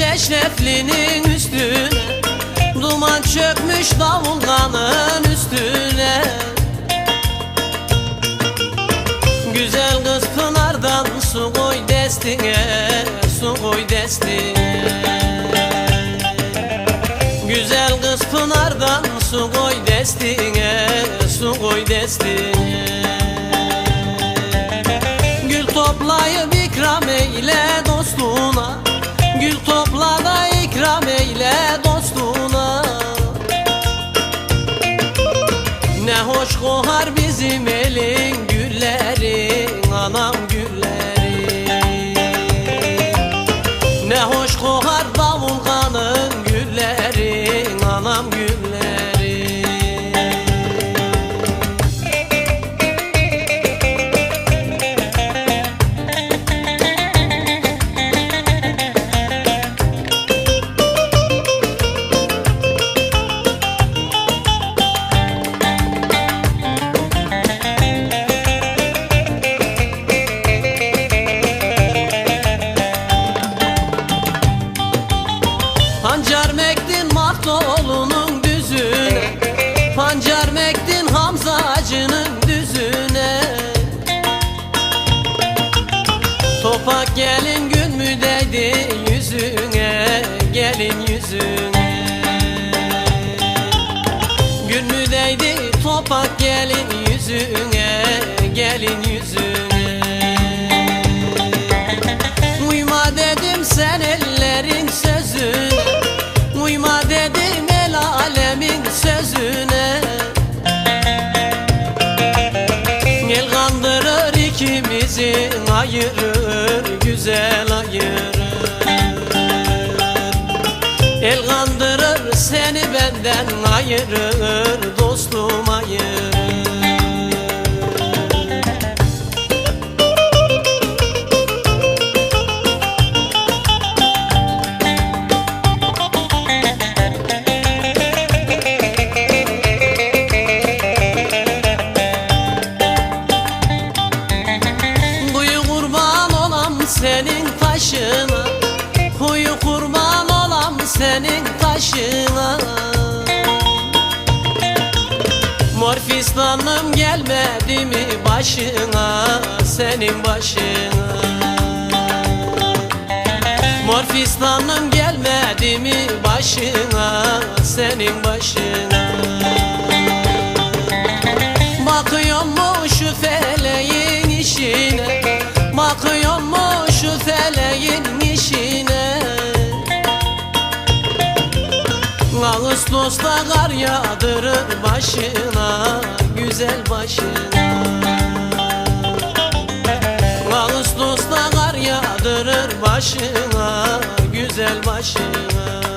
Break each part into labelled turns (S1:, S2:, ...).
S1: Eşreflinin üstüne Duman çökmüş davulganın üstüne. Güzel kız pınardan su koy destine Su koy destine. Güzel kız pınardan su koy destine Su koy destine. Gül toplayıp ikram eyle dostuna Gül topla da ikram eyle dostuna. Ne hoş kohar bizim elin gülleri Anam gelin yüzüne Gelin yüzüne. Uyma dedim sen ellerin sözüne Uyma dedim el alemin sözüne. El kandırır ikimizi ayırır Güzel ayırır. El kandırır seni benden ayırır mi başına Senin başına. Morfistanım gelmedi mi başına Senin başına. Bakıyor mu şu feleğin işine Bakıyor mu şu feleğin işine Ağustos'ta kar yağdırır başına Güzel başına başına Güzel başına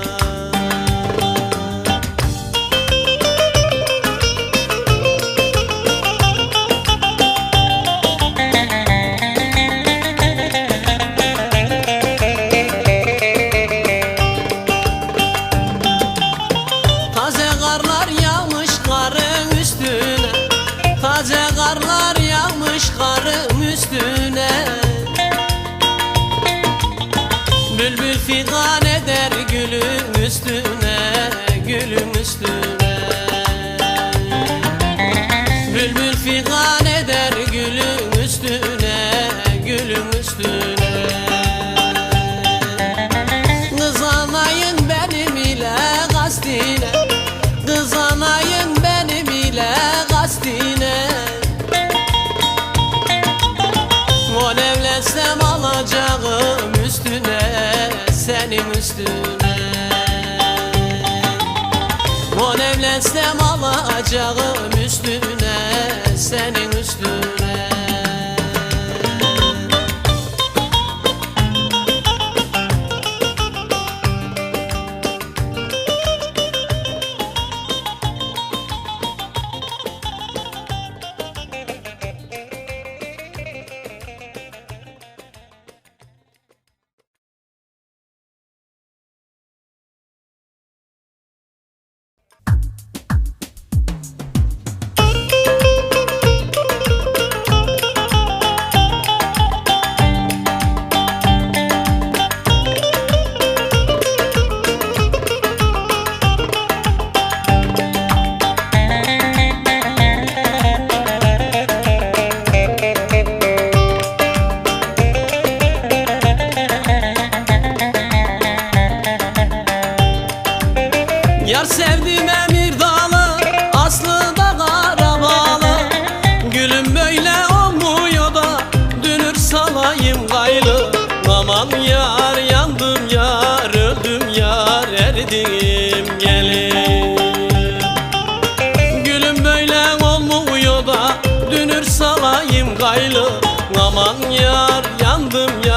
S1: üstüne Gülün üstüne. Bülbül figan eder gülün üstüne Gülün üstüne. Kız benim ile kastine. Kız benim ile kastine. On evlensem alacağım üstüne Senin üstüne Evlensem alacağım üstüne Senin yar yandım yar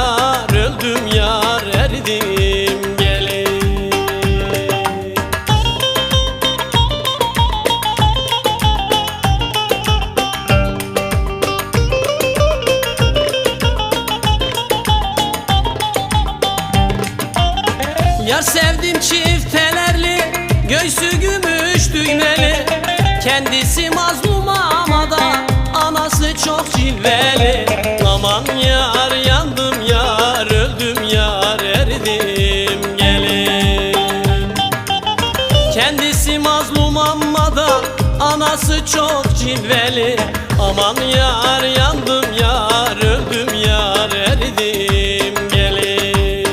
S1: çok cilveli Aman yar yandım yar öldüm yar eridim gelin.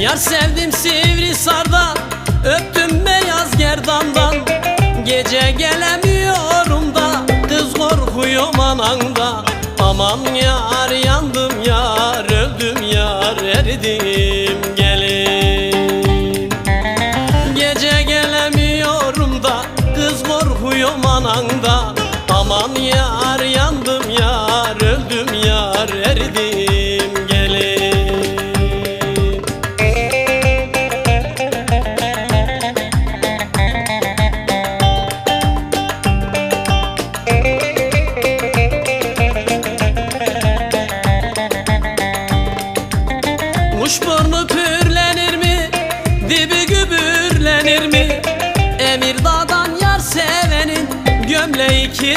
S1: Yar sen yar yandım yar öldüm yar eridim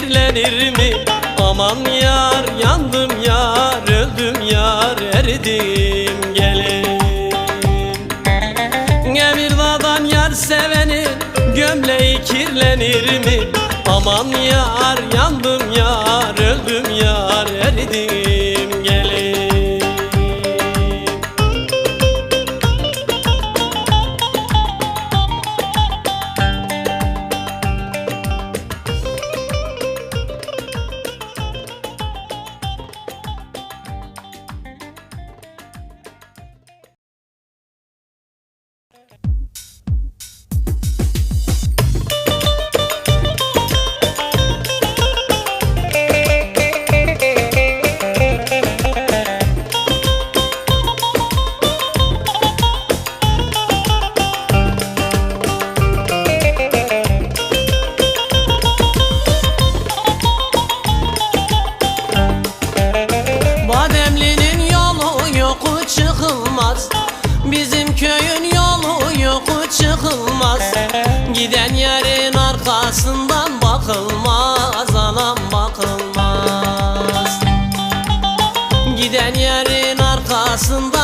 S1: zehirlenir mi? Aman yar yandım yar öldüm yar erdim gelin Emirdadan yar sevenin gömleği kirlenir mi? Aman yar yandım yar öldüm yar erdim aslında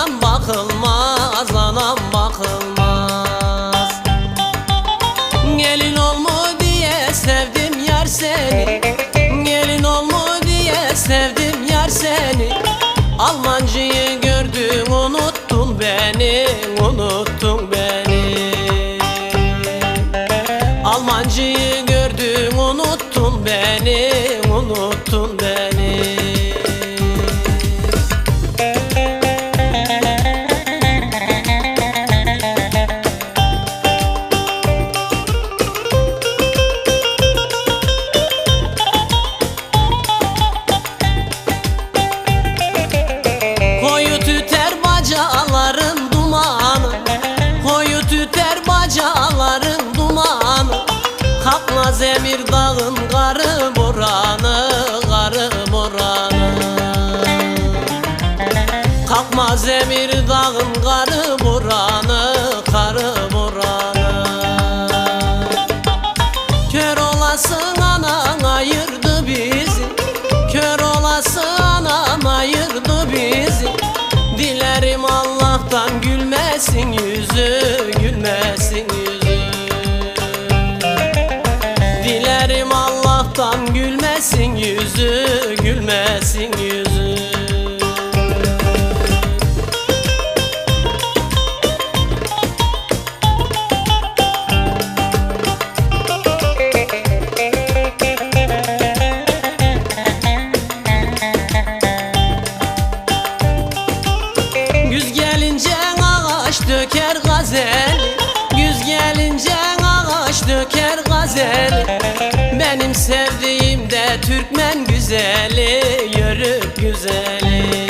S1: yüzü güzeli Yörük güzeli.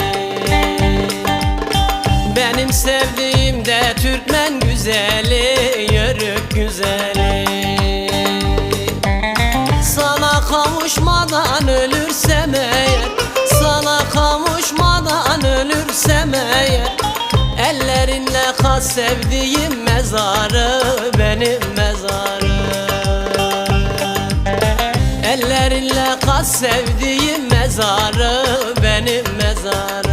S1: Benim sevdiğim de Türkmen güzeli, yörük güzeli. Sana kavuşmadan ölürsem eğer Sana kavuşmadan ölürsem eğer Ellerinle kas sevdiğim mezarı benim mezarım Sevdiğim mezarı benim mezarım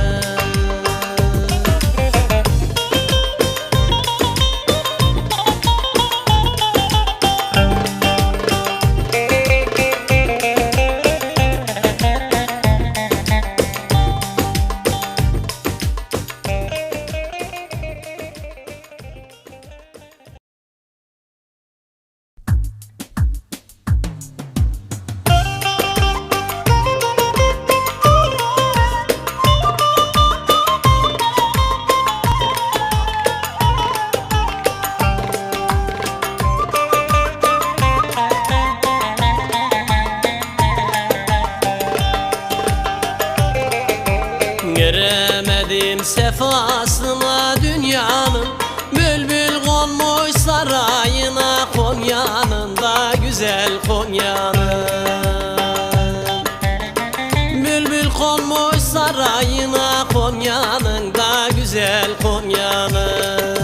S1: konmuş sarayına Konya'nın da güzel Konya'nın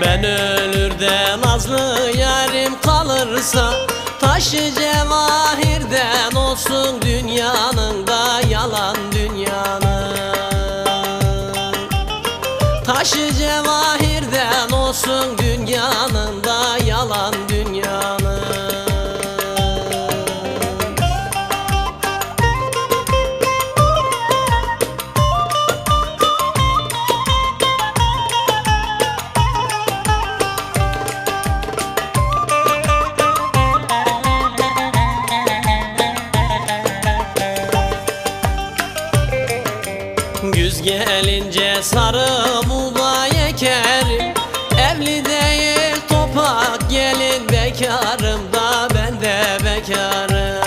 S1: Ben ölür de nazlı yarim kalırsa Taşı cevahirden olsun dünyanın da yalan dünyanın Taşı bekarım da ben de bekarım.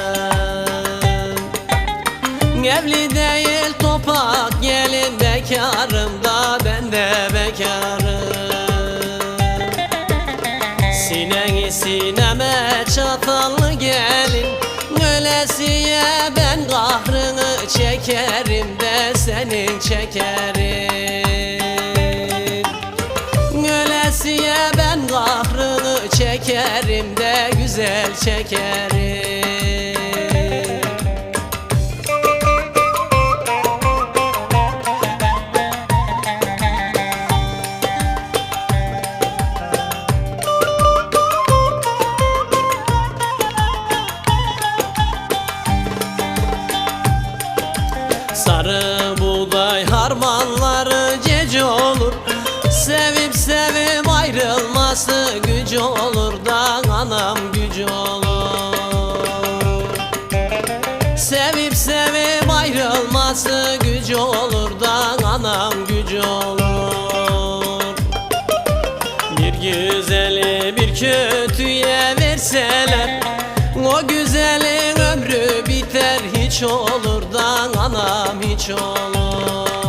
S1: Evli değil topak gelin bekarım da ben de bekarım. Sineni sineme çatallı gelin Ölesiye ben kahrını çekerim de senin çekerim çekerim de güzel çekerim ayrılması gücü olur da anam gücü olur? Sevip sevip ayrılması gücü olur da anam gücü olur? Bir güzeli bir kötüye verseler O güzelin ömrü biter hiç olur da anam hiç olur